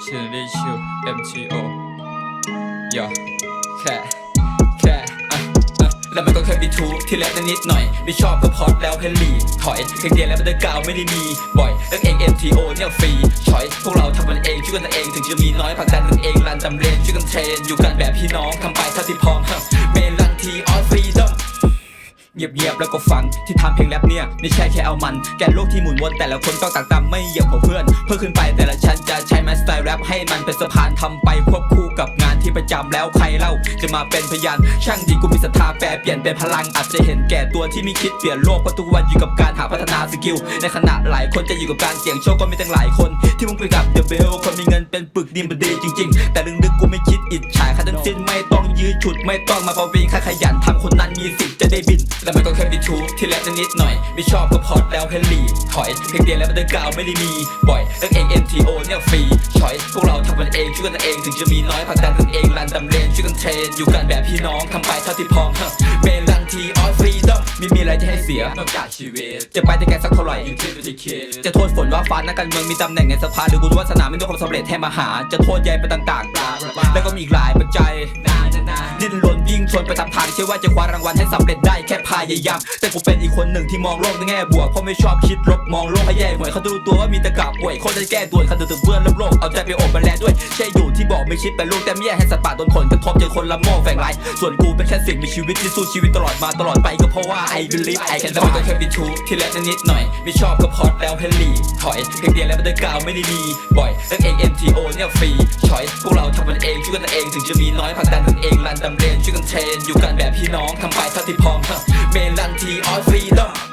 MTO ยอแค่แค่อะอะแล้วมันก็แค่บีทูที่แรปได้นิดหน่อย ไม่ชอบก็พอดแล้วให้หลีถอยเพลงเดียวแล้วมันเดินกาวไม่ได้มี บ่อยเรื่องเอง MTO เนี่ยฟรีชอยพวกเราทำมันเองช่วยกันเองถึงจะมีน้อยผักดันกันเองรันดำเรียนช่วยกันเทรนอยู่กันแบบพี่น้องทำไปเท่าที่พร้อมเมลันทีออฟฟรีดอมเงียบๆแล้วก็ฟังที่ทำเพลงแรปเนี่ยไม่ใช่แค่เอามัน แกนโลกที่หมุนวนแต่ละคนต้องต่างตามไม่เหยียบของเพื่อน เพื่อขึ้นไปแต่ เป็นสะพานทำไปควบคู่กับงานที่ประจำแล้วใครเล่าจะมาเป็นพยานช่างดีกูมีศรัทธาแปรเปลี่ยนเป็นพลังอาจจะเห็นแก่ตัวที่ไม่คิดเปลี่ยนโลกเพราะทุกวันอยู่กับการหาพัฒนาสกิลในขณะหลายคนจะอยู่กับการเสี่ยงโชคก็มีตั้งหลายคน ที่มึงไปกับเดอะเบลคนมีเงินเป็นปึกดีมันดีจริง ๆ แต่ลึกๆกูไม่คิดอิจฉาใครทั้งสิ้นไม่ต้องยอฉุดไม่ต้องมาประวิงใครขยันทำคนนั้นมีสิทธิ์จะได้บิน แล้วมันก็แค่บีทูที่แรปจะนิดหน่อย ไม่ชอบก็พอดแล้วให้หลีถอยเพลงเดียวแล้วมันเดินกาวไม่ได้มี บ่อยเรื่องเอง MTO เนี่ยฟรีชอยพวกเราทำกันเองช่วยกันเองถึงจะมีน้อยผักดันกันเองรันดำเรนช่วยกันเทรนอยู่กันแบบพี่น้องทำไปเท่าที่พร้อมฮะเมลันทีออฟฟรีดอมไม่มีอะไรจะให้เสียนอกจากชีวิตจะไปแต่แกสักเท่าไหร่อยู่ที่จะคิดจะโทษฝนว่าฟ้านักการเมืองมีตำแหน่งในสภาหรือบุญวาสนาไม่มีความสำเร็จให้มหา จะโทษใยไปต่างๆแล้วก็มีอีกหลายปัจจัย ดิ้นรนวิ่งชนไปตามทางเชื่อว่าจะคว้ารางวัลให้สำเร็จได้แค่พยายาม แต่กูเป็นอีกคนหนึ่งที่มองโลกในแง่บวกเพราะไม่ชอบคิดลบมองโลกให้แย่หวยเขาจะรู้ตัวว่ามีตะกาบป่วยคนจะแก้ด่วนคันถึงเพื่อนร่วมโลกเอาใจไปโอบมาแลด้วยใช่อยู่ที่บอกไม่คิดเป็นลูกแต่ไม่แย่ให้สัตว์ป่าโดนผลกระทบเจอคนละโม่แฝงไรส่วนกูเป็นแค่สิ่งมีชีวิตที่สู้ชีวิตตลอดมาตลอดไปก็เพราะว่า I believe I can แต่มันก็แค่บีทูที่แรปจะนิดหน่อย ไม่ชอบก็พอดแล้วให้ลีถอยเพลงเดียวแล้วมันเดินกาวไม่ได้มีบ่อยเรื่องเอง MTO เนี่ยฟรีชอยพวกเราทำมันเองช่วยกันเองถึงจะมีน้อยผลักดัน กันเองรันดำเรนช่วยกันเทรนอยู่กันแบบพี่น้องทำไปเท่าที่พร้อมเมลันทีออฟฟรีดอม